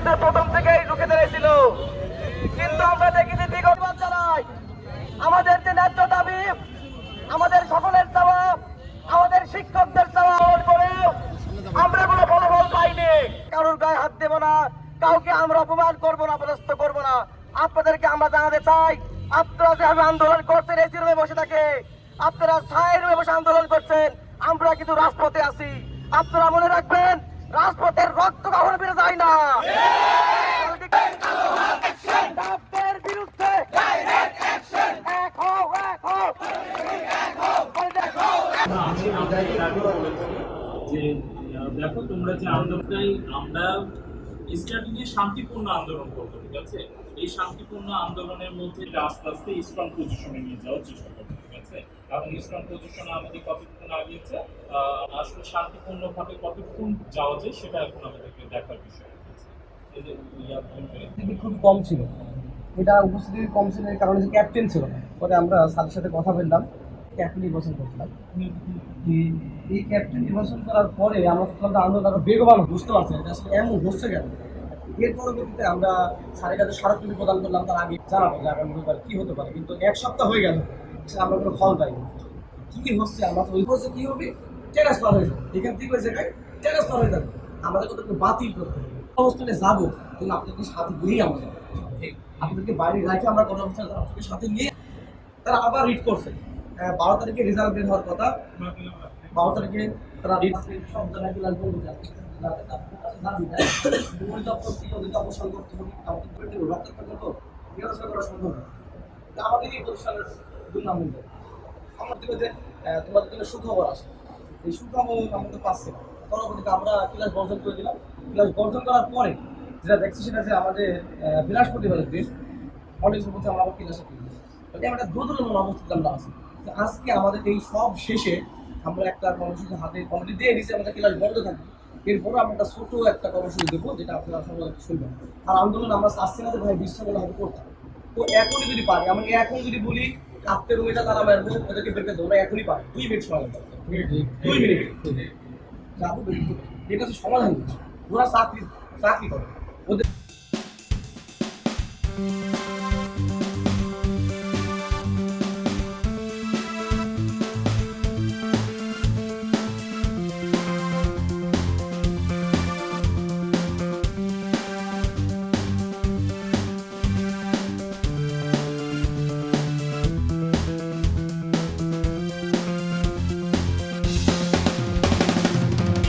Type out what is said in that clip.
সরকার প্রথম থেকেই ঢুকে ধরেছিল। কিন্তু আমরা দেখেছি বিগত বাচ্চারাই আমাদের যে ন্যায্য দাবি, আমাদের সকলের চাওয়া আমাদের শিক্ষকদের চাওয়া করে আমরা কোনো ফলাফল পাইনি। কারোর গায়ে হাত দেবো না, কাউকে আমরা অপমান করব না, অপদস্থ করব না। আপনাদেরকে আমরা জানাতে চাই, আপনারা যেভাবে আন্দোলন করছেন এসি রুমে বসে থাকে, আপনারা ছায়ের রুমে বসে আন্দোলন করছেন, আমরা কিন্তু রাজপথে আছি। আপনারা মনে রাখবেন রাজপথের রক্ত কখনো বেড়ে যায় না। আগে দেখো তোমরা যে আন্দোলনটাই আমরা স্টার্টিং এ শান্তিপূর্ণ আন্দোলন করব ঠিক আছে? এই শান্তিপূর্ণ আন্দোলনের মধ্যে আস্তে আস্তে স্ট্রং পজিশনে নিয়ে যাওয়ার চেষ্টা করব ঠিক আছে? এবং স্ট্রং পজিশনে আমাদের কতক্ষণ আগিয়েছে আহ, আসলে শান্তিপূর্ণ ভাবে কতক্ষণ যাওয়া যায় সেটা এখন আমাদেরকে দেখার বিষয়। খুব কম ছিল। এটা উপস্থিতি কম ছিল এর কারণে যে ক্যাপ্টেন ছিল। পরে আমরা স্যারের সাথে কথা বললাম। ক্যাপ্টেন নির্বাচন করছিলাম। এই- ক্যাপ্টেন নির্বাচন করার পরে আমরা যে আন্দোলন আরও বেগবান বুঝতে পারছি না আসলে এমন হচ্ছে কেন? এর পরবর্তীতে আমরা স্যারের কাছে স্মারকলিপি প্রদান করলাম তার আগে জানাব যে আগামী রবিবার কি হতে পারে। কিন্তু এক সপ্তাহ হয়ে গেল আমরা কোনো ফল পাইনি। কি হচ্ছে? আমরা তো ওই কি হবে? ট্রান্সফার হয়ে যাবে। এখান থেকে ওই জায়গায় ট্রান্সফার হয়ে যাবে। আমাদের কতটুকু বাতিল করতে হবে। অবস্থানে যাব, কিন্তু আপনাদের সাথে নিয়েই আমরা যাব আপনাদেরকে বাইরে রাখে আমরা কোনো অবস্থানে আপনাদের সাথে নিয়ে তারা আবার রিট করছে। বারো তারিখে রেজাল্ট বের হওয়ার কথা। বারো তারিখে তারা রিট সব জায়গায় আমাদের এই প্রতিষ্ঠানের দুর্নাম হয়ে যাবে আমার দিকে যে তোমাদের জন্য সুখবর আসে এই সুখবর আমাদের পাচ্ছে। পরবর্তীতে আমরা ক্লাস বর্জন করে দিলাম। ক্লাস বর্জন করার পরে যেটা দেখছি সেটা যে আমাদের বৃহস্পতিবারের দিন অনেক সময় আমরা আবার ক্লাসে ফিরবো মানে আমরা দোদুলমন অবস্থিত আমরা আছি। আজকে আমাদের এই সব শেষে আমরা একটা কর্মসূচি হাতে কমিটি দিয়ে দিচ্ছি আমাদের ক্লাস বন্ধ থাকবে। এরপরে আমরা একটা ছোট একটা কর্মসূচি দেবো, যেটা আপনারা সবাই শুনবেন। আর আন্দোলন আমরা চাচ্ছি না যে ভাই বিশ্বগুলো হবে করতে তো এখনই যদি পারি, আমি এখন যদি বলি কাঁপতে রুমেটা তারা মারবো ওদেরকে বের করে দেবো এখনই পারে দুই মিনিট সময় লাগবে। দুই মিনিট। এটা হচ্ছে সমাধান। ওরা চাকরি চাকরি করে। ওদের